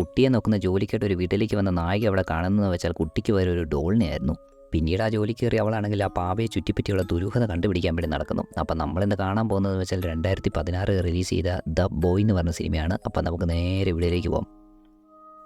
കുട്ടിയെ നോക്കുന്ന ജോലിക്കായിട്ട് ഒരു വീട്ടിലേക്ക് വന്ന നായിക അവിടെ കാണുന്നതെന്ന് വെച്ചാൽ കുട്ടിക്ക് വരെ ഒരു ഡോളിനെയായിരുന്നു പിന്നീട് ആ ജോലി കയറി അവളാണെങ്കിൽ ആ പാവയെ ചുറ്റിപ്പറ്റിയുള്ള ദുരൂഹത കണ്ടുപിടിക്കാൻ വേണ്ടി നടക്കുന്നു. അപ്പം നമ്മളിന്ന് കാണാൻ പോകുന്നത് വെച്ചാൽ രണ്ടായിരത്തി പതിനാറ് റിലീസ് ചെയ്ത ദ ബോയ് എന്ന് പറഞ്ഞ സിനിമയാണ്. അപ്പം നമുക്ക് നേരെ ഇവിടേക്ക് പോകാം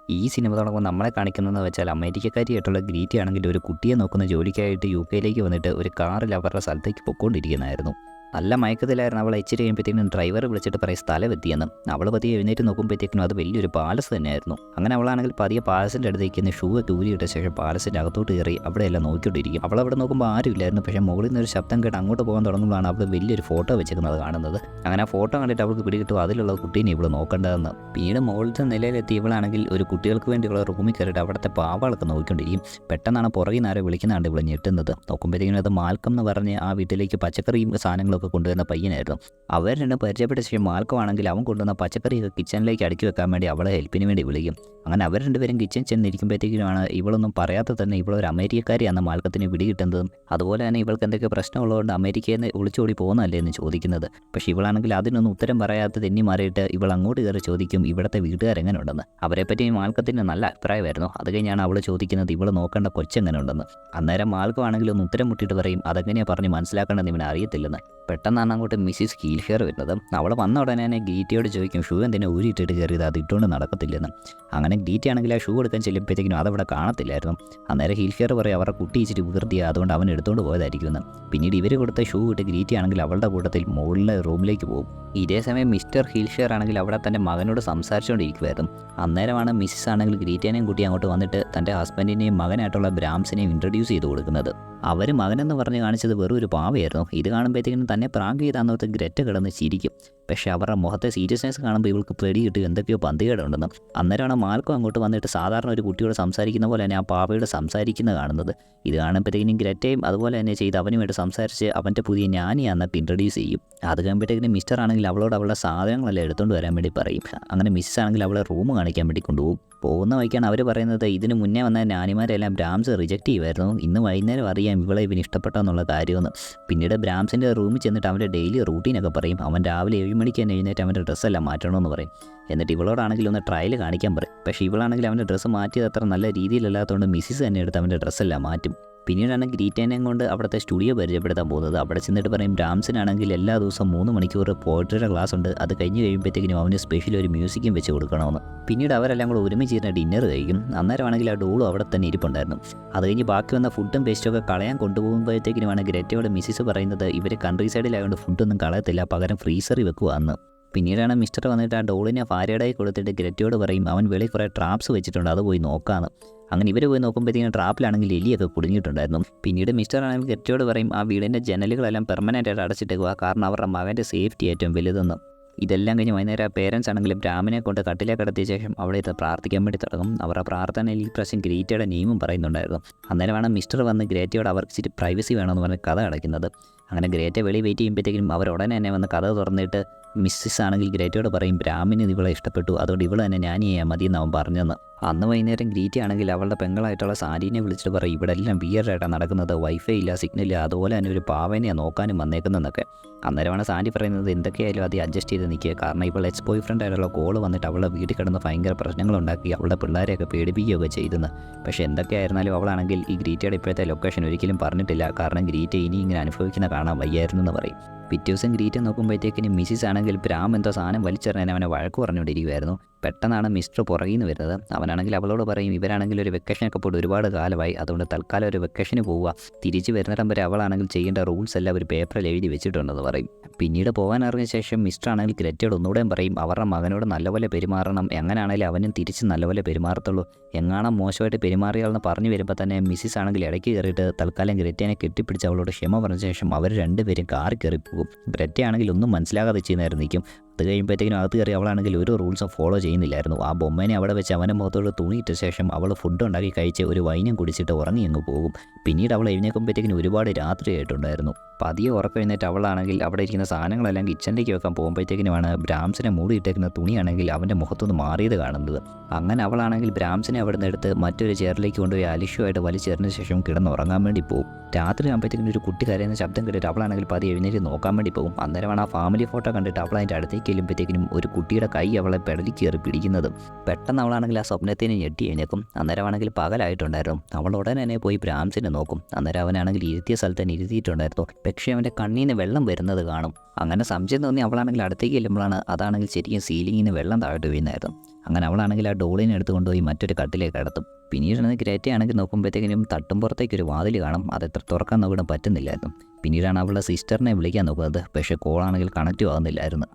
ഈ സിനിമ തുടങ്ങുമ്പോൾ നമ്മളെ കാണിക്കുന്നതെന്ന് വെച്ചാൽ അമേരിക്കക്കാരിയായിട്ടുള്ള ഗ്രീറ്റി ആണെങ്കിൽ ഒരു കുട്ടിയെ നോക്കുന്ന ജോലിക്കായിട്ട് യു കെയിലേക്ക് വന്നിട്ട് ഒരു കാറിൽ അവരുടെ സ്ഥലത്തേക്ക് പൊക്കോണ്ടിരിക്കുന്നതായിരുന്നു നല്ല മയക്കത്തിലായിരുന്നു അവൾ അയച്ചിട്ട് കഴിയുമ്പോഴത്തേക്കും ഡ്രൈവർ വിളിച്ചിട്ട് പറയും സ്ഥലം എത്തിയെന്ന്. അവൾ പതിയെ എഴുന്നേറ്റ് നോക്കുമ്പോഴത്തേക്കും അത് വലിയൊരു പാലസ് തന്നെയായിരുന്നു. അങ്ങനെ അവളാണെങ്കിൽ പതിയെ പാലസിന്റെ അടുത്തേക്ക് നിന്ന് ഷൂ ഒക്കെ ഊരിയിട്ട ശേഷം പാലസിന്റെ അകത്തോട്ട് കയറി അവിടെയെല്ലാം നോക്കിക്കൊണ്ടിരിക്കും. അവൾ അവിടെ നോക്കുമ്പോൾ ആരുമില്ലായിരുന്നു പക്ഷേ മുകളിൽ നിന്ന് ഒരു ശബ്ദം കേട്ട് അങ്ങോട്ട് പോകാൻ തുടങ്ങുമ്പോഴാണ് അവൾ വലിയൊരു ഫോട്ടോ വെച്ചിരിക്കുന്നത് കാണുന്നത്. അങ്ങനെ ആ ഫോട്ടോ കണ്ടിട്ട് അവൾക്ക് പിടികിട്ടും. അതിലുള്ള കുട്ടീനെ ഇവൾ നോക്കേണ്ടതെന്ന് പിന്നീട് മുകളിലത്തെ നിലയിലെത്തി ഇവളാണെങ്കിൽ ഒരു കുട്ടികൾക്ക് വേണ്ടിയുള്ള റൂമിൽ കയറിയിട്ട് അവിടുത്തെ പാവാളൊക്കെ നോക്കിക്കൊണ്ടിരിക്കും. പെട്ടെന്നാണ് പുറകിൽ നിന്ന് ആരോ വിളിക്കുന്നതാണ് ഇവൾ ഞെട്ടുന്നത്. നോക്കുമ്പോഴത്തേക്കും അത് മാൽക്കം എന്ന് പറഞ്ഞ് ആ വീട്ടിലേക്ക് പച്ചക്കറിയും സാധനങ്ങളൊക്കെ കൊണ്ടുവരുന്ന പയ്യനായിരുന്നു. അവർ രണ്ടും പരിചയപ്പെട്ട ശേഷം മാൽക്കമാണെങ്കിൽ അവൻ കൊണ്ടുവന്ന പച്ചക്കറിയൊക്കെ കിച്ചണിലേക്ക് അടുക്കി വെക്കാൻ വേണ്ടി അവളെ ഹെൽപ്പിന് വേണ്ടി വിളിക്കും. അങ്ങനെ അവർ രണ്ടുപേരും കിച്ചൺ ചെന്നിരിക്കുമ്പോഴത്തേക്കുമാണ് ഇവളൊന്നും പറയാതെ തന്നെ ഇവളൊരു അമേരിക്കക്കാരിയാണ് മാൽക്കത്തിന് പിടികിട്ടുന്നതും അതുപോലെ തന്നെ ഇവൾക്ക് എന്തൊക്കെ പ്രശ്നമുള്ളതുകൊണ്ട് അമേരിക്കയിൽ നിന്ന് ഒളിച്ചോടി പോകുന്നതല്ലേ എന്ന് ചോദിക്കുന്നത്. പക്ഷേ ഇവളാണെങ്കിൽ അതിനൊന്നും ഉത്തരം പറയാത്ത തെന്നി മാറിയിട്ട് ഇവൾ അങ്ങോട്ട് കയറി ചോദിക്കും ഇവിടുത്തെ വീട്ടുകാരെങ്ങനെ ഉണ്ടെന്ന് അവരെപ്പറ്റി മാൽക്കത്തിന് നല്ല അഭിപ്രായമായിരുന്നു. അത് കഴിഞ്ഞാണ് അവൾ ചോദിക്കുന്നത് ഇവൾ നോക്കേണ്ട കൊച്ചെങ്ങനെ ഉണ്ടെന്ന് അന്നേരം മാൽക്കമാണെങ്കിൽ ഒന്ന് ഉത്തരം മുട്ടിയിട്ട് പറയും അതെങ്ങനെയാണ് പറഞ്ഞ് മനസ്സിലാക്കേണ്ടതെന്ന് ഇവനെ അറിയത്തില്ലെന്ന്. പെട്ടെന്നാണ് അങ്ങോട്ട് മിസ്സിസ് കീൽഹെയർ വരുന്നത്. അവൾ വന്ന ഉടനെ തന്നെ ഗീറ്റയോട് ചോദിക്കും ഷൂ എന്തിനാ ഊരിയിട്ടിട്ട് കയറിയത്? അത് ഇട്ടുകൊണ്ട് നടക്കത്തില്ലെന്ന്. അങ്ങനെ ഗീറ്റ ആണെങ്കിൽ ആ ഷൂ എടുക്കാൻ ചെല്ലുമ്പോഴത്തേക്കിനും അതവിടെ കാണത്തില്ലായിരുന്നു. അന്നേരം ഹീൽഹെയർ പറയും അവരുടെ കുട്ടി ഇച്ചിരി വികൃതിയ അതുകൊണ്ട് അവൻ എടുത്തുകൊണ്ട് പോയതായിരിക്കുമെന്ന്. പിന്നീട് ഇവർ കൊടുത്ത ഷൂ ഇട്ട് ഗീറ്റ ആണെങ്കിൽ അവളുടെ കൂട്ടത്തിൽ മുകളിലെ റൂമിലേക്ക് പോകും. ഇതേ സമയം മിസ്റ്റർ ഹീൽഷെയർ ആണെങ്കിൽ അവിടെ തന്റെ മകനോട് സംസാരിച്ചുകൊണ്ടിരിക്കുമായിരുന്നു അന്നേരമാണ് മിസ്സിസ് ആണെങ്കിൽ ഗ്രീറ്റാനെയും കൂട്ടി അങ്ങോട്ട് വന്നിട്ട് തന്റെ ഹസ്ബൻഡിനെയും മകനായിട്ടുള്ള ബ്രാംസിനെയും ഇൻട്രൊഡ്യൂസ് ചെയ്ത് കൊടുക്കുന്നത്. അവർ മകനെന്ന് പറഞ്ഞ് കാണിച്ചത് വെറും ഒരു പാവയായിരുന്നു. ഇത് കാണുമ്പോഴത്തേക്കിനും തന്നെ പ്രാങ്ക് ചെയ്താന്നോർത്ത് ഗ്രറ്റ കിടന്ന് ചിരിക്കും. പക്ഷേ അവരുടെ മുഖത്തെ സീരിയസ്നെസ് കാണുമ്പോൾ ഇവൾക്ക് പേടി കിട്ടും എന്തൊക്കെയോ പന്തികേടുണ്ടെന്നും. അന്നേരമാണ് മാൽക്കോ അങ്ങോട്ട് വന്നിട്ട് സാധാരണ ഒരു കുട്ടിയോട് സംസാരിക്കുന്ന പോലെ തന്നെ ആ പാവയോട് സംസാരിക്കുന്നത് കാണുന്നത്. ഇത് കാണുമ്പോഴത്തേക്കിനും ഗ്രറ്റയും അതുപോലെ തന്നെ ചെയ്ത് അവനുമായിട്ട് സംസാരിച്ച് അവന്റെ പുതിയ ഞാനിയാന്നൊക്കെ ഇൻട്രൊഡ്യൂസ് ചെയ്യും. അത് കഴിയുമ്പോഴത്തേക്കിനും മിസ്റ്റർ ആണെങ്കിൽ അവളോട് അവളുടെ സാധനങ്ങളെല്ലാം എടുത്തുകൊണ്ട് വരാൻ വേണ്ടി പറയും. അങ്ങനെ മിസ്സസ് ആണെങ്കിൽ അവളെ റൂം കാണിക്കാൻ വേണ്ടി കൊണ്ടുപോകും. പോകുന്ന വഴിക്കാണ് അവർ പറയുന്നത്. ഇതിന് മുന്നേ വന്ന നാനിമാരെല്ലാം ബ്രാംസ് റിജക്റ്റ് ചെയ്യുമായിരുന്നു ഇന്ന് വൈകുന്നേരം അറിയാം ഇവളെ ഇവന് ഇഷ്ടപ്പെട്ടെന്നുള്ള കാര്യമെന്ന്. പിന്നീട് ബ്രാംസിന്റെ റൂമിൽ ചെന്നിട്ട് അവന്റെ ഡെയിലി റൂട്ടീനൊക്കെ പറയും. അവൻ രാവിലെ ഏഴ് മണിക്ക് തന്നെ എഴുന്നേറ്റ് അവന്റെ ഡ്രസ്സെല്ലാം മാറ്റണമെന്ന് പറയും. എന്നിട്ട് ഇവളോടാണെങ്കിൽ ഒന്ന് ട്രയൽ കാണിക്കാൻ പറയും. പക്ഷേ ഇവളാണെങ്കിൽ അവന്റെ ഡ്രസ്സ് മാറ്റിയത് അത്ര നല്ല രീതിയിലല്ലാത്തതുകൊണ്ട് മിസ്സിസ് തന്നെ എടുത്ത് അവന്റെ ഡ്രസ്സെല്ലാം മാറ്റും. പിന്നീടാണ് ഗ്രീറ്റേനെയും കൊണ്ട് അവിടുത്തെ സ്റ്റുഡിയോ പരിചയപ്പെടുത്താൻ പോകുന്നത്. അവിടെ ചെന്നിട്ട് പറയും ഡാംസിനാണെങ്കിൽ എല്ലാ ദിവസവും മൂന്ന് മണിക്കൂർ പോയിട്രിയുടെ ക്ലാസ് ഉണ്ട് അത് കഴിഞ്ഞ് കഴിയുമ്പോഴത്തേക്കിനും അവന് സ്പെഷ്യൽ ഒരു മ്യൂസിക്കും വെച്ച് കൊടുക്കണമെന്ന്. പിന്നീട് അവരെല്ലാം കൂടെ ഒരുമിച്ച് ഇരുന്ന ഡിന്നർ കഴിക്കും. അന്നേരമാണെങ്കിൽ ആ ഡോളും അവിടെ തന്നെ ഇരിപ്പുണ്ടായിരുന്നു. അത് കഴിഞ്ഞ് ബാക്കി വന്ന ഫുഡും വേസ്റ്റൊക്കെ കളയാൻ കൊണ്ടുപോകുമ്പോഴത്തേക്കിനുമാണ് ഗ്രറ്റയോട് മിസ്സിസ് പറയുന്നത് ഇവർ കൺട്രി സൈഡിലായതുകൊണ്ട് ഫുഡൊന്നും കളയത്തില്ല. പകരം ഫ്രീസറി വെക്കുക അന്ന് പിന്നീടാണ് മിസ്റ്റർ വന്നിട്ട് ആ ഡോളിനെ ഭാര്യയുടെ കൊടുത്തിട്ട് ഗ്രറ്റയോട് പറയും അവൻ വെളിയിൽ കുറേ ട്രാപ്സ് വെച്ചിട്ടുണ്ട് അത് പോയി നോക്കാമെന്ന് അങ്ങനെ ഇവർ പോയി നോക്കുമ്പോഴത്തേക്കും ട്രാപ്പിലാണെങ്കിൽ എലിയൊക്കെ കുടുങ്ങിയിട്ടുണ്ടായിരുന്നു പിന്നീട് മിസ്റ്റർ ആണെങ്കിൽ ഗറ്റോട് പറയും ആ വീടിന്റെ ജനലുകളെല്ലാം പെർമനന്റ് ആയിട്ട് അടച്ചിട്ടേക്കുക കാരണം അവരുടെ മകന്റെ സേഫ്റ്റി ഏറ്റവും വലുതെന്ന്. ഇതെല്ലാം കഴിഞ്ഞ് വൈകുന്നേരം ആ പേരൻസ് ആണെങ്കിലും രാമിനെ കൊണ്ട് കട്ടിലേക്ക് കടത്തിയ ശേഷം അവിടെ ഇത് പ്രാർത്ഥിക്കാൻ വേണ്ടി തുടങ്ങും. അവരുടെ പ്രാർത്ഥനയിൽ ഈ പ്രാവശ്യം ഗ്രേറ്റയുടെ നെയിമും പറയുന്നുണ്ടായിരുന്നു. അന്നേരമാണ് മിസ്റ്റർ വന്ന് ഗ്രേറ്റയോട് അവർക്ക് ഇച്ചിരി പ്രൈവസി വേണമെന്ന് പറഞ്ഞ് കഥ അടയ്ക്കുന്നത്. അങ്ങനെ ഗ്രേറ്റ വെളി വെയിറ്റ് ചെയ്യുമ്പോഴത്തേക്കും അവർ ഉടനെ തന്നെ വന്ന് കഥ തുറന്നിട്ട് മിസ്സിസ് ആണെങ്കിൽ ഗ്രേറ്റയോട് പറയും ബ്രാഹ്മിന് ഇവളെ ഇഷ്ടപ്പെട്ടു അതുകൊണ്ട് ഇവൾ തന്നെ ഞാൻ ചെയ്യാൻ മതി എന്ന് അവൻ പറഞ്ഞെന്ന്. അന്ന് വൈകുന്നേരം ഗ്രീറ്റി ആണെങ്കിൽ അവളുടെ പെങ്ങളായിട്ടുള്ള സാരീനെ വിളിച്ചിട്ട് പറയും ഇവിടെ എല്ലാം വിയറായിട്ടാണ് നടക്കുന്നത് വൈഫൈ ഇല്ല സിഗ്നൽ ഇല്ല അതുപോലെ തന്നെ ഒരു പാവനെയാണ് നോക്കാനും വന്നേക്കുന്നതെന്നൊക്കെ. അന്നേരമാണ് സാൻഡി പറയുന്നത് എന്തൊക്കെയായാലും അത് അഡ്ജസ്റ്റ് ചെയ്ത് നിൽക്കുക കാരണം ഇപ്പോൾ എക്സ് ബോയ് ഫ്രണ്ട് ആയിട്ടുള്ള കോൾ വന്നിട്ട് അവളുടെ വീട്ടിൽ കിടന്ന് ഭയങ്കര പ്രശ്നങ്ങളുണ്ടാക്കി അവളുടെ പിള്ളേരെയൊക്കെ പേടിപ്പിക്കുകയൊക്കെ ചെയ്തെന്ന്. പക്ഷേ എന്തൊക്കെയായിരുന്നാലും അവളാണെങ്കിൽ ഈ ഗ്രീറ്റയുടെ ഇപ്പോഴത്തെ ലൊക്കേഷൻ ഒരിക്കലും പറഞ്ഞിട്ടില്ല കാരണം ഗ്രീറ്റ ഇനി ഇങ്ങനെ അനുഭവിക്കുന്ന കാണാൻ വയ്യായിരുന്നു എന്ന് പറയും. പിറ്റേ ദിവസം ഗ്രീറ്റ് നോക്കുമ്പോഴത്തേക്കിന് മിസ്സിസ് ആണെങ്കിൽ ബ്രാം എന്തോ സാധനം വലിച്ചെറിഞ്ഞാൽ അവനെ വഴക്ക് പറഞ്ഞുകൊണ്ടിരിക്കുമായിരുന്നു പെട്ടെന്നാണ് മിസ്റ്റർ പുറകിൽ നിന്ന് വരുന്നത്. അവനാണെങ്കിൽ അവളോട് പറയും ഇവരാണെങ്കിൽ ഒരു വെക്കേഷനൊക്കെ പോയിട്ട് ഒരുപാട് കാലമായി. അതുകൊണ്ട് തൽക്കാലം ഒരു വെക്കേഷന് പോവുക. തിരിച്ച് വരുന്നിടം വരെ അവളാണെങ്കിൽ ചെയ്യേണ്ട റൂൾസ് എല്ലാം ഒരു പേപ്പറിൽ എഴുതി വെച്ചിട്ടുണ്ടെന്ന് പറയും. പിന്നീട് പോകാൻ അറിഞ്ഞ ശേഷം മിസ്റ്റർ ആണെങ്കിൽ ഗ്രറ്റയോട് ഒന്നുകൂടെയും പറയും അവരുടെ മകനോട് നല്ലപോലെ പെരുമാറണം. എങ്ങനെയാണെങ്കിലും അവനും തിരിച്ച് നല്ലപോലെ പെരുമാറത്തുള്ളൂ. എങ്ങാണോ മോശമായിട്ട് പെരുമാറിയാളെന്ന് പറഞ്ഞു വരുമ്പോൾ തന്നെ മിസ്സിസ് ആണെങ്കിൽ ഇടയ്ക്ക് കയറിയിട്ട് തൽക്കാലം ഗ്രറ്റേനെ കെട്ടിപ്പിടിച്ച് അവളോട് ക്ഷമ പറഞ്ഞ ശേഷം അവർ രണ്ടുപേരും കാറി കയറി പോകും ഗ്രറ്റയാണെങ്കിൽ ഒന്നും മനസ്സിലാകാതെ ചെയ്യുന്നതായിരുന്നു നിൽക്കും. അത് കഴിയുമ്പോഴത്തേക്കിനും അകത്ത് കയറി അവളാണെങ്കിൽ ഒരു റൂൾസും ഫോളോ ചെയ്യുന്നില്ലായിരുന്നു. ആ ബൊമ്മേനെ അവിടെ വെച്ച് അവന്റെ മുഖത്തോട് തുണിയിട്ട ശേഷം അവൾ ഫുഡ് ഉണ്ടാക്കി കഴിച്ച് ഒരു വൈനം കുടിച്ചിട്ട് ഉറങ്ങി അങ്ങ് പോകും. പിന്നീട് അവൾ എഴുന്നേക്കുമ്പോഴത്തേക്കിനും ഒരുപാട് രാത്രിയായിട്ടുണ്ടായിരുന്നു. പതിയെ ഉറപ്പെഴുന്നേറ്റ് അവളാണെങ്കിൽ അവിടെ ഇരിക്കുന്ന സാധനങ്ങളെല്ലാം കിച്ചണിലേക്ക് വെക്കാൻ പോകുമ്പോഴത്തേക്കിനുമാണ് ബ്രാംസിനെ മൂടിയിട്ടേക്കുന്ന തുണിയാണെങ്കിൽ അവന്റെ മുഖത്തുനിന്ന് മാറിയത് കാണുന്നത്. അങ്ങനെ അവളാണെങ്കിൽ ബ്രാംസിനെ അവിടെ നിന്ന് എടുത്ത് മറ്റൊരു ചെയറിലേക്ക് കൊണ്ടുപോയി അലിഷ്യമായിട്ട് വലിച്ചെറിഞ്ഞ ശേഷം കിടന്നുറങ്ങാൻ വേണ്ടി പോകും. രാത്രി ആകുമ്പോഴത്തേക്കിനും ഒരു കുട്ടി കരയുന്ന ശബ്ദം കേട്ടിട്ട് അവളാണെങ്കിൽ പതി എഴുന്നേറ്റ് നോക്കാൻ വേണ്ടി പോകും. അന്നേരമാണ് ആ ഫാമിലി ഫോട്ടോ കണ്ടിട്ട് അവൾ അതിന്റെ അടുത്തേക്ക് ചെല്ലുമ്പോഴത്തേക്കിനും ഒരു കുട്ടിയുടെ കൈ അവളെ പെടലി കയറി പിടിക്കുന്നത്. പെട്ടെന്ന് അവളാണെങ്കിൽ ആ സ്വപ്നത്തിന് ഞെട്ടി എഴുന്നേക്കും അന്നേരമാണെങ്കിൽ പകലായിട്ടുണ്ടായിരുന്നു. അവൾ ഉടനെ തന്നെ പോയി ബ്രാംസിനെ നോക്കും. അന്നേരം അവനാണെങ്കിൽ ഇരുത്തിയ സ്ഥലത്ത് തന്നെ ഇരുത്തിയിട്ടുണ്ടായിരുന്നു. പക്ഷേ അവന്റെ കണ്ണിൽ നിന്ന് വെള്ളം വരുന്നത് കാണും. അങ്ങനെ സംശയം തോന്നി അവളാണെങ്കിൽ അടുത്തേക്ക് ചെല്ലുമ്പോഴാണ് അതാണെങ്കിൽ ശരിക്കും സീലിങ്ങിൽ നിന്ന് വെള്ളം താഴോട്ട് വീണായിരുന്നു അങ്ങനെ അവളാണെങ്കിൽ ആ ഡോളിനെ എടുത്ത് കൊണ്ടുപോയി മറ്റൊരു കട്ടിലേക്ക് കടത്തും പിന്നീടാണെങ്കിൽ ഗ്രേറ്റയാണെങ്കിൽ നോക്കുമ്പോഴത്തേക്കിനും തട്ടുമ്പുറത്തേക്ക് ഒരു വാതിൽ കാണും. അത് എത്ര തുറക്കാൻ നോക്കണം പറ്റുന്നില്ലായിരുന്നു. പിന്നീടാണ് അവളുടെ സിസ്റ്ററിനെ വിളിക്കാൻ നോക്കുന്നത്. പക്ഷേ കോളാണെങ്കിൽ കണക്റ്റും ആകുന്നില്ലായിരുന്നു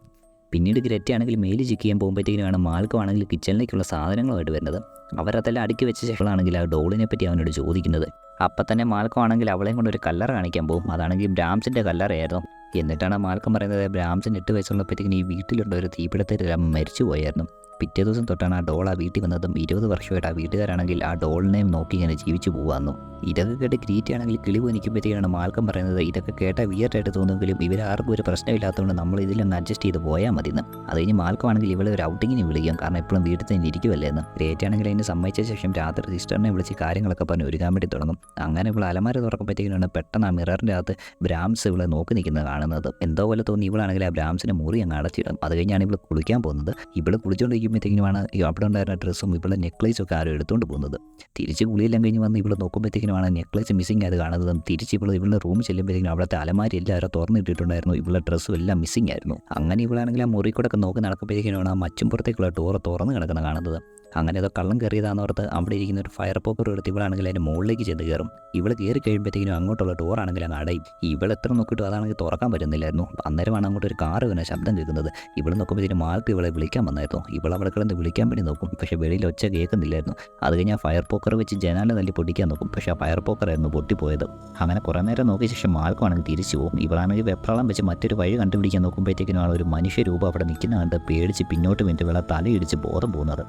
പിന്നീട് ഗ്രറ്റയാണെങ്കിൽ മേൽ ചിക്ക് ചെയ്യാൻ പോകുമ്പോഴത്തേക്കിനുമാണ് മാൾക്കുവാണെങ്കിൽ കിച്ചണിലേക്കുള്ള സാധനങ്ങളുമായിട്ട് വരുന്നത്. അവരതെല്ലാം അടുക്കി വെച്ച ശേഷമാണെങ്കിൽ ആ ഡോളിനെ പറ്റി അവനോട് ചോദിക്കുന്നത്. അപ്പം തന്നെ മാൽക്കം ആണെങ്കിൽ അവളെയും കൊണ്ട് ഒരു കല്ലറ കാണിക്കാൻ പോകും. അതാണെങ്കിൽ ബ്രാംസിന്റെ കല്ലറയായിരുന്നു. എന്നിട്ടാണ് മാൽക്കം പറയുന്നത് ബ്രാംസിന് എട്ട് വയസ്സുള്ളപ്പോഴത്തേക്കിന് ഈ വീട്ടിലുണ്ട് ഒരു തീപിടുത്തത്തിൽ മരിച്ചു പോയായിരുന്നു പിറ്റേ ദിവസം തൊട്ടാണ് ആ ഡോൾ ആ വീട്ടിൽ വന്നതും ഇരുപത് വർഷമായിട്ട് ആ വീട്ടുകാരാണെങ്കിൽ ആ ഡോളിനെയും നോക്കി ഇങ്ങനെ ജീവിച്ചു പോകാമെന്നും ഇതൊക്കെ കേട്ട് ഗ്രീറ്റ് ആണെങ്കിൽ കിളിവ് നിൽക്കുമ്പോഴത്തേക്കാണ് മാൽക്കം പറയുന്നത് ഇതൊക്കെ കേട്ട വിയർട്ടായിട്ട് തോന്നുമെങ്കിലും ഇവരാർക്കും ഒരു പ്രശ്നമില്ലാത്തതുകൊണ്ട് നമ്മൾ ഇതിലൊന്ന് അഡ്ജസ്റ്റ് ചെയ്ത് പോയാൽ മതി എന്ന് അത് കഴിഞ്ഞ് മാൽക്കം ആണെങ്കിൽ ഇവളെ ഒരു ഔട്ടിങ്ങിന് വിളിക്കും കാരണം എപ്പോഴും വീട്ടിൽ തന്നെ ഇരിക്കുമല്ലേ എന്ന്. ഗ്രേറ്റ് ആണെങ്കിൽ അതിന് സമ്മതിച്ച ശേഷം രാത്രി സിസ്റ്ററിനെ വിളിച്ച് കാര്യങ്ങളൊക്കെ പറഞ്ഞ് ഒരുങ്ങാൻ വേണ്ടി തുടങ്ങും. അങ്ങനെ ഇവൾ അലമാര തുറക്കുമ്പോഴത്തേക്കാണ് പെട്ടെന്ന് ആ മിററിന്റെ അകത്ത് ബ്രാംസ് ഇവളെ നോക്കി നിൽക്കുന്നത് കാണുന്നത്. എന്തോ പോലെ തോന്നി ഇവളാണെങ്കിൽ ആ ബ്രാംസിനെ മുറി അങ്ങ് അടച്ചിടും. അത് കഴിഞ്ഞാണ് ഇവൾ കുളിക്കാൻ പോകുന്നത്. ഇവൾ കുളിച്ചുകൊണ്ടിരിക്കുമ്പോഴത്തേക്കിനുമാണ് ഈ അവിടെ ഉണ്ടായിരുന്ന ഡ്രസ്സും ഇവിടെ നെക്ലേസും ഒക്കെ ആരും എടുത്തുകൊണ്ട് പോകുന്നത്? തിരിച്ച് കുളിയെല്ലാം കഴിഞ്ഞ് വന്ന് ഇവിടെ നോക്കുമ്പോഴത്തേക്കിനുമാണ് നെക്ലേസ് മിസ്സിംഗ് ആയത് കാണുന്നതും തിരിച്ച് ഇവിടെ ഇവളുടെ റൂം ചെല്ലുമ്പോഴത്തേക്കും അവിടുത്തെ അലമാരി എല്ലാവരും തുറന്നിട്ടിട്ടുണ്ടായിരുന്നു. ഇവളുടെ ഡ്രസ്സും എല്ലാം മിസ്സിംഗ് ആയിരുന്നു. അങ്ങനെ ഇവളാണെങ്കിൽ ആ മുറി കൂടെ ഒക്കെ നോക്കി നടക്കുമ്പോഴത്തേക്കിനാണ് ആ മച്ചുംപുറത്തേക്കുള്ള ഡോറ് തുറന്ന് കിടക്കുന്ന കാണുന്നത്. അങ്ങനെ അത് കള്ളം കയറിയതാണെന്ന് ഓർത്ത് അവിടെ ഇരിക്കുന്ന ഒരു ഫയർ പോക്കർ എടുത്ത് ഇവളാണെങ്കിൽ അതിന്റെ മുകളിലേക്ക് ചെന്ന് കയറും ഇവൾ കയറി കഴിയുമ്പോഴത്തേക്കിനും അങ്ങോട്ടുള്ള ഡോറാണെങ്കിൽ അങ്ങ് അടയും. ഇവൾ എത്ര നോക്കിയിട്ട് അതാണെങ്കിൽ തുറക്കാൻ പറ്റുന്നില്ലായിരുന്നു. അന്നേരമാണ് അങ്ങോട്ട് ഒരു കാറ് വീണ ശബ്ദം കേൾക്കുന്നത്. ഇവൾ നോക്കുമ്പോഴത്തേക്കും മാർക്ക് ഇവളെ വിളിക്കാൻ വന്നായിരുന്നു. ഇവൾ അവിടെ കിടന്ന് വിളിക്കാൻ വേണ്ടി നോക്കും. പക്ഷേ വെളിയിൽ ഒച്ച കേൾക്കുന്നില്ലായിരുന്നു. അത് കഴിഞ്ഞ് ആ ഫയർ പോക്കർ വെച്ച് ജനാല തല്ലി പൊട്ടിക്കാൻ നോക്കും. പക്ഷേ ആ ഫയർ പോക്കറായിരുന്നു പൊട്ടിപ്പോയത്. അങ്ങനെ കുറേ നേരം നോക്കിയ ശേഷം മാർക്കുവാണെങ്കിൽ തിരിച്ചു പോകും. ഇവളാണെങ്കിൽ വെപ്രാളം വെച്ച് മറ്റൊരു വഴി കണ്ടുപിടിക്കാൻ നോക്കുമ്പോഴത്തേക്കിനും ആ ഒരു മനുഷ്യരൂപം അവിടെ നിൽക്കുന്ന കണ്ട് പേടിച്ച് പിന്നോട്ട് വേണ്ടി ഇവളെ തലയിടിച്ച് ബോധം പോകുന്നത്.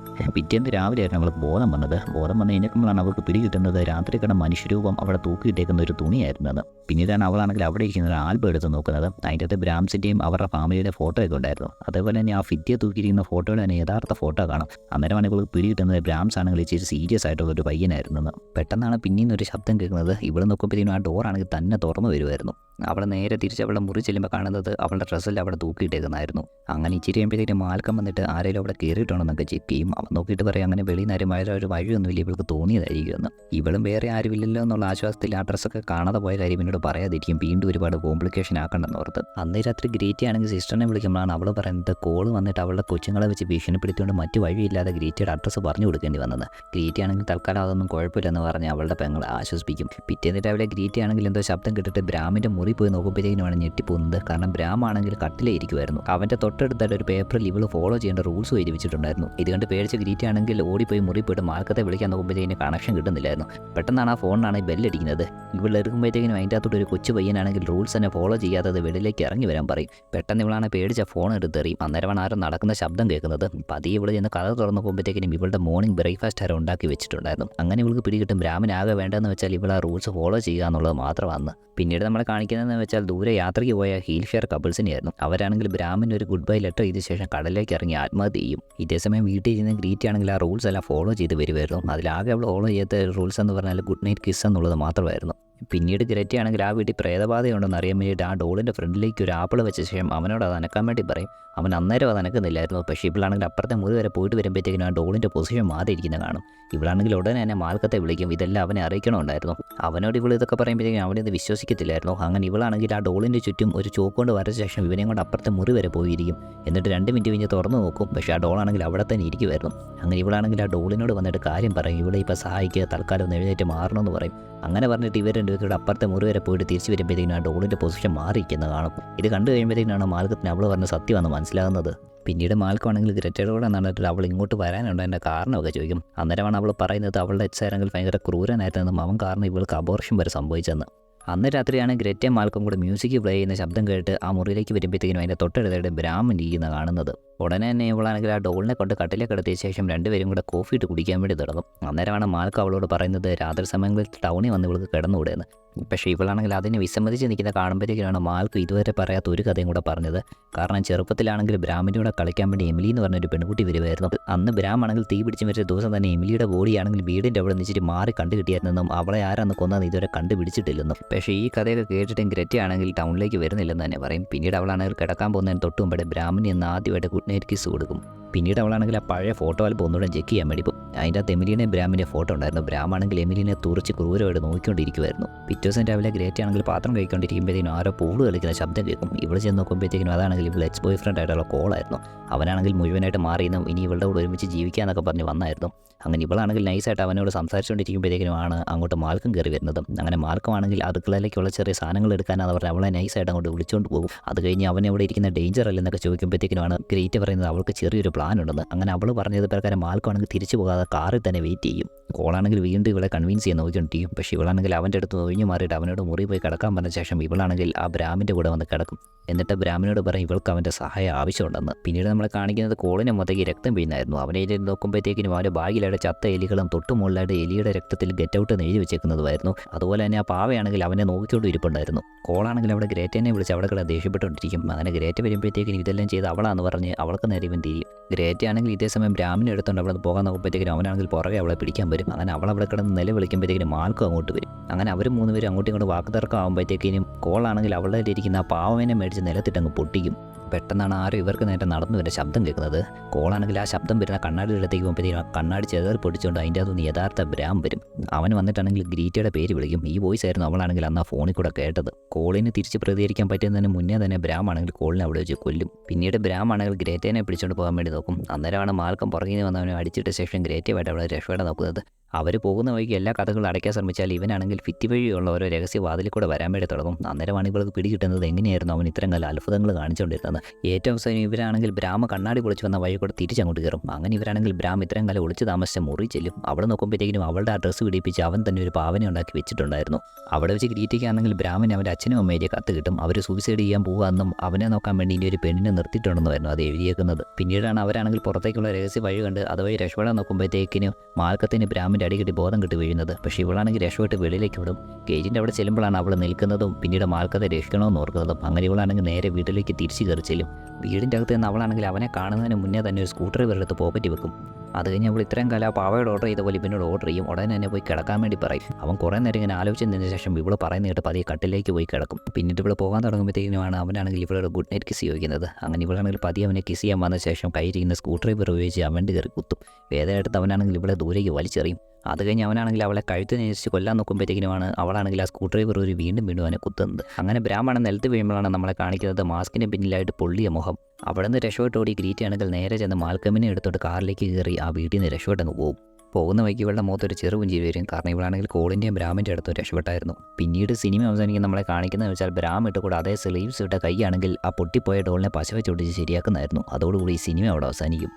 പിറ്റേന്ന് രാവിലെയായിരുന്നു അവൾക്ക് ബോധം വന്നത്. ബോധം വന്ന് കഴിഞ്ഞപ്പോഴാണ് അവൾക്ക് പിടികിട്ടുന്നത് രാത്രി കിടന്ന മനുഷ്യരൂപം അവിടെ തൂക്കിയിട്ടേക്കുന്ന ഒരു തുണിയായിരുന്നത് പിന്നീടാണ് അവളാണെങ്കിൽ അവിടെ ഇരിക്കുന്ന ഒരു ആൽബം എടുത്ത് നോക്കുന്നത്. അതിന്റെ അകത്ത് ബ്രാംസിന്റെയും അവരുടെ ഫാമിലിയുടെ ഫോട്ടോ ഒക്കെ ഉണ്ടായിരുന്നു. അതേപോലെ തന്നെ ആ ഫിറ്റിയെ തൂക്കിയിരിക്കുന്ന ഫോട്ടോയുടെ തന്നെ യഥാർത്ഥ ഫോട്ടോ കാണാം. അന്നേരമാണ് ഇവൾക്ക് പിടികിട്ടുന്നത് ബ്രാംസ് ആണെങ്കിൽ ഇച്ചിരി സീരിയസ് ആയിട്ടുള്ള ഒരു പയ്യനായിരുന്നു പെട്ടെന്നാണ് പിന്നീന്ന് ഒരു ശബ്ദം കേൾക്കുന്നത്. ഇവിടെ നോക്കുമ്പോഴത്തേനും ആ ഡോറാണെങ്കിൽ തന്നെ തുറന്നു വരുമായിരുന്നു അവളെ നേരെ തിരിച്ച് അവളുടെ മുറി ചെല്ലുമ്പോൾ കാണുന്നത് അവളുടെ ഡ്രസ്സിൽ അവിടെ തൂക്കിയിട്ടേക്കുന്നതായിരുന്നു. അങ്ങനെ ഇച്ചിരി കഴിയുമ്പോഴത്തേക്കും മാൽക്കം വന്നിട്ട് ആരെങ്കിലും അവിടെ കയറിയിട്ടുണ്ടെന്നൊക്കെ ചെക്ക് ചെയ്യും. അവൻ നോക്കിയിട്ട് പറയും അങ്ങനെ വെളിയിൽ നിന്ന് ഒരു വഴിയൊന്നുമില്ല ഇവൾക്ക് തോന്നിയതായിരിക്കും എന്ന് ഇവളും വേറെ ആരുമില്ലല്ലോ എന്നുള്ള ആശ്വാസത്തിൽ ആ ഡ്രസ്സൊക്കെ കാണാതെ പോയ കാര്യം എന്നോട് പറയാതിരിക്കും. വീണ്ടും ഒരുപാട് കോംപ്ലിക്കേഷൻ ആക്കണ്ടെന്ന് ഓർത്ത്. അന്ന് രാത്രി ഗ്രേറ്റി ആണെങ്കിൽ സിസ്റ്ററിനെ വിളിക്കുമ്പോഴാണ് അവൾ പറയുന്നത് കോൾ വന്നിട്ട് അവളുടെ കൊച്ചുങ്ങളെ വെച്ച് ഭീഷണിപ്പെടുത്തിക്കൊണ്ട് മറ്റു വഴിയില്ലാതെ ഗ്രേറ്റിയുടെ അഡ്രസ്സ് പറഞ്ഞു കൊടുക്കേണ്ടി വന്നത് ഗ്രേറ്റി ആണെങ്കിൽ തൽക്കാലം അതൊന്നും കുഴപ്പമില്ലെന്ന് പറഞ്ഞ് അവളുടെ പെങ്ങളെ ആശ്വസിപ്പിക്കും. പിറ്റേന്ന് രാവിലെ ഗ്രീറ്റി ആണെങ്കിൽ എന്തോ ശബ്ദം കേട്ടിട്ട് ബ്രാമിന്റെ മുറി പോയി നോക്കുമ്പോഴത്തേക്കിനുമാണ് ഞെട്ടിപ്പോകുന്നത്. കാരണം ബ്രാമാണെങ്കിൽ കട്ടിലേ ഇരിക്കുമായിരുന്നു അവന്റെ തൊട്ടടുത്തായിട്ട് ഒരു പേപ്പറിൽ ഇവൾ ഫോളോ ചെയ്യേണ്ട റൂൾസ് എഴുതി വെച്ചിട്ടുണ്ടായിരുന്നു ഇത് കണ്ട് പേടിച്ച് ഗ്രീറ്റ് ആണെങ്കിൽ ഓടിപ്പോയി മുറി പോയിട്ട് മാർക്കത്തെ വിളിക്കാൻ നോക്കുമ്പോഴത്തേക്കിന് കണക്ഷൻ കിട്ടുന്നില്ലായിരുന്നു. പെട്ടെന്നാണ് ആ ഫോണിനാണ് ബെല്ലടിക്കുന്നത് ഇവൾ എടുക്കുമ്പോഴത്തേക്കിനും അതിന്റെ അകത്തോട്ട് ഒരു കൊച്ചു പയ്യനാണെങ്കിൽ റൂൾസ് തന്നെ ഫോളോ ചെയ്യാത്തത് വെളിയിലേക്ക് ഇറങ്ങി വരാൻ പറയും. പെട്ടെന്ന് ഇവളാണ് പേടിച്ച ഫോൺ എടുത്തെറിയും അന്നേരമാണ് ആരും നടക്കുന്ന ശബ്ദം കേൾക്കുന്നത്. പതിയെ ഇവിടെ ചെന്ന് കഥ തുറന്നു പോകുമ്പോഴത്തേക്കിനും ഇവളുടെ മോർണിംഗ് ബ്രേക്ക്ഫാസ്റ്റ് ആരും ഉണ്ടാക്കി വെച്ചിട്ടുണ്ടായിരുന്നു. അങ്ങനെ ഇവൾക്ക് പിടികിട്ടും ബ്രാഹ്മനാകെ വേണ്ടതെന്ന് വെച്ചാൽ ഇവൾ ആ റൂൾസ് ഫോളോ ചെയ്യുക എന്നുള്ളത് മാത്രമാണ്. പിന്നീട് നമ്മളെ കാണിക്കുന്നതെന്ന് വെച്ചാൽ ദൂരെ യാത്രയ്ക്ക് പോയ ഹീൽ ഫെയർ കപ്പിൾസിനെയായിരുന്നു. അവരാണെങ്കിൽ ബ്രാഹ്മിൻ ഒരു ഗുഡ് ബൈ ലെറ്റർ ചെയ്ത ശേഷം കടലിലേക്ക് ഇറങ്ങി ആത്മഹത്യ ചെയ്യും. ഇതേസമയം വീട്ടിൽ ഇരുന്ന് ഗ്രീറ്റ് ആണെങ്കിൽ ആ റൂൾസ് എല്ലാം ഫോളോ ചെയ്ത് വരുമായിരുന്നു അതിലാകെ അവൾ ഫോളോ ചെയ്യാത്ത റൂൾസ് എന്ന് പറഞ്ഞാൽ ഗുഡ് നൈറ്റ് കിസ് എന്നുള്ളത് മാത്രമായിരുന്നു. പിന്നീട് ഗ്രറ്റി ആണെങ്കിൽ ആ വീട്ടിൽ പ്രേതബാധയുണ്ടെന്ന് അറിയാൻ വേണ്ടിയിട്ട് ആ ഡോളിന്റെ ഫ്രണ്ടിലേക്ക് ഒരു ആപ്പിൾ വെച്ച ശേഷം അവനോട് അത് അനക്കാൻ വേണ്ടി പറയും. അവൻ അന്നേരം അത് അനക്കുന്നില്ലായിരുന്നു. പക്ഷേ ഇവളാണെങ്കിൽ അപ്പുറത്തെ മുറി വരെ പോയിട്ട് വരുമ്പോഴത്തേക്കിനും ആ ഡോളിന്റെ പൊസിഷൻ മാറിയിരിക്കുന്നത് കാണും. ഇവളാണെങ്കിൽ ഉടനെ എന്നെ മാൽക്കത്തെ വിളിക്കും. ഇതെല്ലാം അവനെ അറിയിക്കണമുണ്ടായിരുന്നു. അവനോട് ഇവൾ ഇതൊക്കെ പറയുമ്പോഴത്തേക്കും അവനെ ഇത് വിശ്വസിക്കത്തില്ലായിരുന്നു. അങ്ങനെ ഇവളാണെങ്കിൽ ആ ഡോളിന്റെ ചുറ്റും ഒരു ചോക്ക് കൊണ്ട് വരച്ച ശേഷം ഇവനെയും കൊണ്ട് അപ്പുറത്തെ മുറി വരെ പോയിരിക്കും. എന്നിട്ട് രണ്ട് മിനിറ്റ് കഴിഞ്ഞ് തുറന്നു നോക്കും. പക്ഷേ ആ ഡോളാണെങ്കിൽ അവിടെ തന്നെ ഇരിക്കുമായിരുന്നു അങ്ങനെ ഇവളാണെങ്കിൽ ആ ഡോളിനോട് വന്നിട്ട് കാര്യം പറയും. ഇവിടെ ഇപ്പോൾ സഹായിക്കുക തൽക്കാലം ഒന്ന് എഴുന്നേറ്റ് മാറണമെന്ന് പറയും. അങ്ങനെ പറഞ്ഞിട്ട് ഇവർ രണ്ടുപേരുടെ അപ്പുറത്തെ മുറി വരെ പോയിട്ട് തിരിച്ചു വരുമ്പോഴത്തേക്കും ആ ഡോളിന്റെ പൊസിഷൻ മാറിയിരിക്കുന്ന കാണും. ഇത് കണ്ടു കഴിയുമ്പോഴത്തേക്കാണ് മാർഗത്തിന് അവൾ പറഞ്ഞ സത്യമാണെന്ന് മനസ്സിലാകുന്നത്. പിന്നീട് മാൽക്കാണെങ്കിൽ ഗ്രറ്റയോടെ നടന്നിട്ട് അവൾ ഇങ്ങോട്ട് വരാനുണ്ട്? എന്റെ കാരണമൊക്കെ ചോദിക്കും. അന്നേരമാണ് അവൾ പറയുന്നത് അവളുടെ എച്ചാരെങ്കിൽ ഭയങ്കര ക്രൂരനായിരുന്നെന്നും അവൻ കാരണം ഇവൾക്ക് അബോർഷൻ വരെ സംഭവിച്ചെന്ന്. അന്ന് രാത്രിയാണ് ഗ്രറ്റയും മാൽക്കും കൂടെ മ്യൂസിക് പ്ലേ ചെയ്യുന്ന ശബ്ദം കേട്ട് ആ മുറിയിലേക്ക് വരുമ്പോഴത്തേക്കിനും അതിന്റെ തൊട്ടടുത്തായിട്ട് ബ്രാമൻ ഇരിക്കുന്ന കാണുന്നത്. ഉടനെ തന്നെ ഇവളാണെങ്കിൽ ആ ഡോളിനെ കൊണ്ട് കട്ടിലേക്ക് കിടത്തിയ ശേഷം രണ്ടുപേരും കൂടെ കോഫി ഇട്ട് കുടിക്കാൻ വേണ്ടി തുടങ്ങും. അന്നേരമാണ് മാൽക്ക് അവളോട് പറയുന്നത് രാത്രി സമയങ്ങളിൽ ടൗണിൽ വന്ന് ഇവൾക്ക് കിടന്നുകൂടെയെന്ന് പക്ഷേ ഇവളാണെങ്കിൽ അതിനെ വിസമ്മതിച്ച് നിൽക്കുന്ന കാണുമ്പോഴത്തേക്കാണ് മാൽക്ക് ഇതുവരെ പറയാത്ത ഒരു കഥയും കൂടെ പറഞ്ഞത്. കാരണം ചെറുപ്പത്തിലാണെങ്കിൽ ബ്രാമിന്റെ കൂടെ കളിക്കാൻ വേണ്ടി എമിലി എന്ന് പറഞ്ഞൊരു പെൺകുട്ടി വരുമായിരുന്നു അന്ന് ബ്രാഹ്മണെങ്കിൽ തീ പിടിച്ച് മരിച്ച ദിവസം തന്നെ എമിലിയുടെ ബോഡിയാണെങ്കിൽ വീടിന്റെ അവിടെ നിന്നിച്ചിട്ട് മാറി കണ്ടു കിട്ടിയായിരുന്നെന്നും അവളെ ആരാന്ന് കൊന്നത് ഇതുവരെ കണ്ടുപിടിച്ചിട്ടില്ലെന്നും. പക്ഷേ ഈ കഥയൊക്കെ കേട്ടിട്ടും ഗ്രറ്റി ആണെങ്കിൽ ടൗണിലേക്ക് വരുന്നില്ലെന്ന് തന്നെ പറയും. പിന്നീട് അവളാണെങ്കിൽ കിടക്കാൻ പോകുന്നതിന് തൊട്ട് ബ്രാഹ്മണി എന്ന് ആദ്യമായിട്ട് ഗുഡ് കിസ് കൊടുക്കും. പിന്നീട് അവളാണെങ്കിൽ ആ പഴയ ഫോട്ടോ ആൽബം ഒന്നുകൂടെ ചെക്ക് ചെയ്യാൻ വേണ്ടി പോകും അതിന്റെ അകത്ത് എമിലിനെയും ബ്രാമിന്റെ ഫോട്ടോ ഉണ്ടായിരുന്നു. ബ്രാമാണെങ്കിൽ എമിലിനെ തുറച്ച് ക്രൂരമായിട്ട് നോക്കിക്കൊണ്ടിരിക്കുമായിരുന്നു പിറ്റേ ദിവസം രാവിലെ ഗ്രേറ്റ് ആണെങ്കിൽ പാത്രം കഴിക്കൊണ്ടിരിക്കുമ്പോഴത്തേനും ആരോ പൂൾ കളിക്കുന്ന ശബ്ദം കേൾക്കും. ഇവിടെ ചെന്ന് നോക്കുമ്പോഴത്തേക്കും അതാണെങ്കിൽ ഇവിടെ എക്സ് ബോയ് ഫ്രണ്ട് ആയിട്ടുള്ള കോളായിരുന്നു. അവനാണെങ്കിൽ മുഴുവനായിട്ട് മാറിയെന്നും ഇനി ഇവളുടെ കൂടെ ഒരുമിച്ച് ജീവിക്കാന്നൊക്കെ പറഞ്ഞ് വന്നായിരുന്നു. അങ്ങനെ ഇവളാണെങ്കിൽ നൈസായിട്ട് അവനോട് സംസാരിച്ചുകൊണ്ടിരിക്കുമ്പോഴത്തേക്കും ആണ് അങ്ങോട്ട് മാൽക്കം കയറി വരുന്നത്. അങ്ങനെ മാൽക്കമാണെങ്കിൽ അടുക്കളയിലേക്കുള്ള ചെറിയ സാധനങ്ങൾ എടുക്കാനാന്ന് പറഞ്ഞ് അവളെ നൈസായിട്ട് അങ്ങോട്ട് വിളിച്ചുകൊണ്ട് പോകും. അത് കഴിഞ്ഞ് അവൻ എവിടെ ഇരിക്കുന്ന ഡേഞ്ചർ അല്ലെന്നൊക്കെ ചോദിക്കുമ്പോഴത്തേക്കിനുമാണ് ഗ്രേറ്റ് പറയുന്നത് അവൾക്ക് ചെറിയൊരു പ്ലാൻ ഉണ്ടെന്ന് അങ്ങനെ അവൾ പറഞ്ഞത് പ്രകാരം ആൾക്കാണെങ്കിൽ തിരിച്ചു പോകാതെ കാറിൽ തന്നെ വെയിറ്റ് ചെയ്യും. കോളാണെങ്കിൽ വീണ്ടും ഇവളെ കൺവിൻസ് ചെയ്യാൻ നോക്കിക്കൊണ്ടിരിക്കും പക്ഷേ ഇവളാണെങ്കിൽ അവന്റെ അടുത്ത് ഒഴിഞ്ഞു മാറിയിട്ട് അവനോട് മുറി പോയി കിടക്കാൻ പറഞ്ഞ ശേഷം ഇവളാണെങ്കിൽ ആ ബ്രാഹ്മിന്റെ കൂടെ വന്ന് കിടക്കും. എന്നിട്ട് ബ്രാഹ്മിനോട് പറയും ഇവൾക്ക് അവന്റെ സഹായം ആവശ്യമുണ്ടെന്ന്. പിന്നീട് നമ്മളെ കാണിക്കുന്നത് കോളിനെ മൊത്തയ്ക്ക് രക്തം വീണായിരുന്നു അവനെ നോക്കുമ്പോഴത്തേക്കിനും അവന്റെ ബാഗിലായിട്ട് ചത്ത എലികളും തൊട്ടു മുകളിലായിട്ട് എലിയുടെ രക്തത്തിൽ ഗെറ്റ് ഔട്ട് എഴുതി വെച്ചേക്കുന്നതുമായിരുന്നു. അതുപോലെ തന്നെ ആ പാവയാണെങ്കിൽ അവനെ നോക്കിക്കൊണ്ട് ഇരിപ്പുണ്ടായിരുന്നു. കോളാണെങ്കിൽ അവിടെ ഗ്രേറ്റനെ വിളിച്ച് അവിടെ കിടന്ന് ദേഷ്യപ്പെട്ടുകൊണ്ടിരിക്കും. അങ്ങനെ ഗ്രേറ്റ് വരുമ്പോഴത്തേക്കിനും ഇതെല്ലാം ചെയ്ത് അവളാന്ന് പറഞ്ഞ് അവൾക്ക് നേരെ ഇവൻ തിരിയും. ഗ്രേറ്റ് ആണെങ്കിൽ ഇതേ സമയം ബ്രാഹ്മിനെ എടുത്തുകൊണ്ട് അവിടെ പോകാൻ നോക്കുമ്പോഴത്തേക്കും അവനാണെങ്കിൽ പുറകെ അവളെ പിടിക്കാൻ വരും. അങ്ങനെ അവൾ അവിടെ കിടന്ന് നില വിളിക്കുമ്പോഴത്തേക്കും മാൽക്കും അങ്ങോട്ട് വരും. അങ്ങനെ അവർ മൂന്ന് പേരും അങ്ങോട്ടും ഇങ്ങോട്ട് വാക്കുതർക്കം ആകുമ്പോഴത്തേക്കിനും കോളാണെങ്കിൽ അവളുടെ ഇരിക്കുന്ന ആ പാവനെ മേടിച്ച് നിലത്തിട്ടങ്ങ് പൊട്ടിക്കും. പെട്ടെന്നാണ് ആരും ഇവർക്ക് നേരെ നടന്നു വരുന്ന ശബ്ദം കേൾക്കുന്നത്. കോളാണെങ്കിൽ ആ ശബ്ദം വരുന്ന കണ്ണാടി ഇടത്തേക്ക് പോകുമ്പോഴത്തേക്കും കണ്ണാടി ചെതറി പൊടിച്ചുകൊണ്ട് അതിന്റെ അതൊന്ന് യഥാർത്ഥ ബ്രാം വരും. അവൻ വന്നിട്ടാണെങ്കിൽ ഗ്രീറ്റയുടെ പേര് വിളിക്കും. ഈ വോയിസ് ആയിരുന്നു അവളാണെങ്കിൽ അന്ന് ആ ഫോണിൽ കൂടെ കേട്ടത്. കോളിന് തിരിച്ച് പ്രതികരിക്കാൻ പറ്റുന്നതിന് മുന്നേ തന്നെ ബ്രാം ആണെങ്കിൽ കോളിനെ അവിടെ വെച്ച് കൊല്ലും. പിന്നീട് ബ്രാം ആണെങ്കിൽ ഗ്രേറ്റേനെ പിടിച്ചുകൊണ്ട് പോകാൻ വേണ്ടി നോക്കും. അന്നേരമാണ് മാൽക്കം പുറകിൽ നിന്ന് വന്നവനെ അടിച്ചിട്ട ശേഷം ഗ്രേറ്റയുമായിട്ട് അവിടെ രക്ഷപ്പെടാൻ നോക്കുന്നത്. അവർ പോകുന്ന വഴിക്ക് എല്ലാ കഥകളും അടയ്ക്കാൻ ശ്രമിച്ചാൽ ഇവനാണെങ്കിൽ ഫിറ്റ് വഴിയുള്ള ഓരോ രഹസ്യ വാതിലിൽ കൂടെ വരാൻ വേണ്ടി തുടങ്ങും. അന്നേരമാണ് ഇവൾക്ക് പിടികിട്ടുന്നത് എങ്ങനെയായിരുന്നു അവൻ ഇത്തരം കാലം അത്ഭുതങ്ങൾ കാണിച്ചുകൊണ്ടിരുന്നത്. ഏറ്റവും അവസാനം ഇവരാണെങ്കിൽ ബ്രാഹ്മ കണ്ണാടി പൊളിച്ച് വന്ന വഴി കൂടെ തിരിച്ചങ്ങോട്ട് കയറും. അങ്ങനെ ഇവരാണെങ്കിൽ ബ്രാഹ്മ ഇത്തരം കാലം ഒളിച്ച് താമസിച്ച മുറി ചെല്ലും. അവിടെ നോക്കുമ്പോഴത്തേക്കിനും അവളുടെ ആ ഡ്രസ്സ് പിടിപ്പിച്ച് അവൻ തന്നെ ഒരു പാവനെ ഉണ്ടാക്കി വെച്ചിട്ടുണ്ടായിരുന്നു. അവിടെ വെച്ച് ഗ്രീറ്റിക്കാണെങ്കിൽ ബ്രാഹ്മൻ അവന്റെ അച്ഛനും അമ്മയെ കത്ത് കിട്ടും. അവർ സൂയിസൈഡ് ചെയ്യാൻ പോകുമെന്നും അവനെ നോക്കാൻ വേണ്ടി ഇനി ഒരു പെണ്ണിനെ നിർത്തിയിട്ടുണ്ടെന്നായിരുന്നു അത് എഴുതിയേക്കുന്നത്. പിന്നീടാണ് അവരാണെങ്കിൽ പുറത്തേക്കുള്ള രഹസ്യ വഴി കണ്ട് അതുവഴി രക്ഷപ്പെടാൻ നോക്കുമ്പോഴത്തേക്കിനും മാർക്കത്തിന് ബ്രാഹ്മിന്റെ അടികെട്ടി ബോധം കിട്ടി വീഴുന്നത്. പക്ഷേ ഇവളാണെങ്കിൽ രക്ഷപ്പെട്ട് വെളിയിലേക്ക് വിടും. ഗേറ്റിന്റെ അവിടെ ചെല്ലുമ്പോഴാണ് അവൾ നിൽക്കുന്നതും പിന്നീട് മാർക്കത്തെ രക്ഷിക്കണമെന്ന് ഓർക്കുന്നതും. അങ്ങനെ ഇവളാണെങ്കിൽ നേരെ വീട്ടിലേക്ക് തിരിച്ചു കയറി ചെല്ലും. വീടിന്റെ അകത്ത് നിന്ന് അവളാണെങ്കിൽ അവനെ കാണുന്നതിന് മുന്നേ തന്നെ ഒരു സ്കൂട്ടർ ഇവരെടുത്ത് പോക്കറ്റ് വെക്കും. അത് കഴിഞ്ഞ് അവൾ ഇത്രയും കാലം ആ പാവയോട് ഓർഡർ ചെയ്ത പോലെ പിന്നീട് ഓർഡർ ചെയ്യും. ഉടനെ തന്നെ പോയി കിടക്കാൻ വേണ്ടി പറയും. അവൻ കുറേ നേരം ഇങ്ങനെ ആലോചിച്ചതിന് ശേഷം ഇവൾ പറയുന്ന കേട്ട് പതിയെ കട്ടിലേക്ക് പോയി കിടക്കും. പിന്നീട് ഇവൾ പോകാൻ തുടങ്ങുമ്പോഴത്തേക്കുമാണ് അവനാണെങ്കിൽ ഇവളോട് ഗുഡ് നൈറ്റ് കിസ് ചോദിക്കുന്നത്. അങ്ങനെ ഇവളാണെങ്കിൽ പതിയെ അവനെ കിസ് ചെയ്യാൻ വന്ന ശേഷം കയ്യിരിക്കുന്ന സ്ക്രൂ ഡ്രൈവർ ഉപയോഗിച്ച് അവന്റെ കയറി കുത്തും. വേദന എടുത്ത് അവനാണെങ്കിൽ ഇവിടെ ദൂരേക്ക് വലിച്ചെറിയും. അത് കഴിഞ്ഞ് അവനാണെങ്കിൽ അവളെ കഴുത്ത് നേരിച്ച് കൊല്ലാൻ നോക്കുമ്പോഴത്തേക്കിനുമാണ് അവളാണെങ്കിൽ ആ സ്ക്രൂ ഡ്രൈവർ ഒരു വീണ്ടും വീണ്ടും അവനെ കുത്തുന്നത്. അങ്ങനെ ബ്രാഹ്മണൻ നിലത്ത് വീഴുമ്പോഴാണ് നമ്മളെ കാണിക്കുന്നത് മാസ്കിന് പിന്നിലായിട്ട് പൊള്ളിയ മുഖം. അവിടെ നിന്ന് രക്ഷപ്പെട്ടോടി ഗ്രീറ്റാണെങ്കിൽ നേരെ ചെന്ന് മാൽക്കമ്മിനെ എടുത്തോട്ട് കാറിലേക്ക് കയറി ആ വീട്ടിൽ നിന്ന് രക്ഷപ്പെട്ടങ്ങ് പോകും പോകുന്ന വഴിക്ക് ഇവളുടെ മുഖത്ത് ഒരു ചെറു പുഞ്ചിരി വരും. കാരണം ഇവളാണെങ്കിൽ കോളിന്റെയും ബ്രാമിന്റെ അടുത്ത് രക്ഷപ്പെട്ടായിരുന്നു. പിന്നീട് സിനിമ അവസാനിക്കുന്ന നമ്മളെ കാണിക്കുന്നത് വെച്ചാൽ ബ്രാം ഇട്ട് കൂടെ അതേ സ്ലീവ്സ് ഇട്ട കൈയാണെങ്കിൽ ആ പൊട്ടിപ്പോയ ഡോളിനെ പശ വെച്ചൊട്ടിച്ച് ശരിയാക്കുന്നതായിരുന്നു അതോടുകൂടി ഈ സിനിമ അവിടെ അവസാനിക്കും.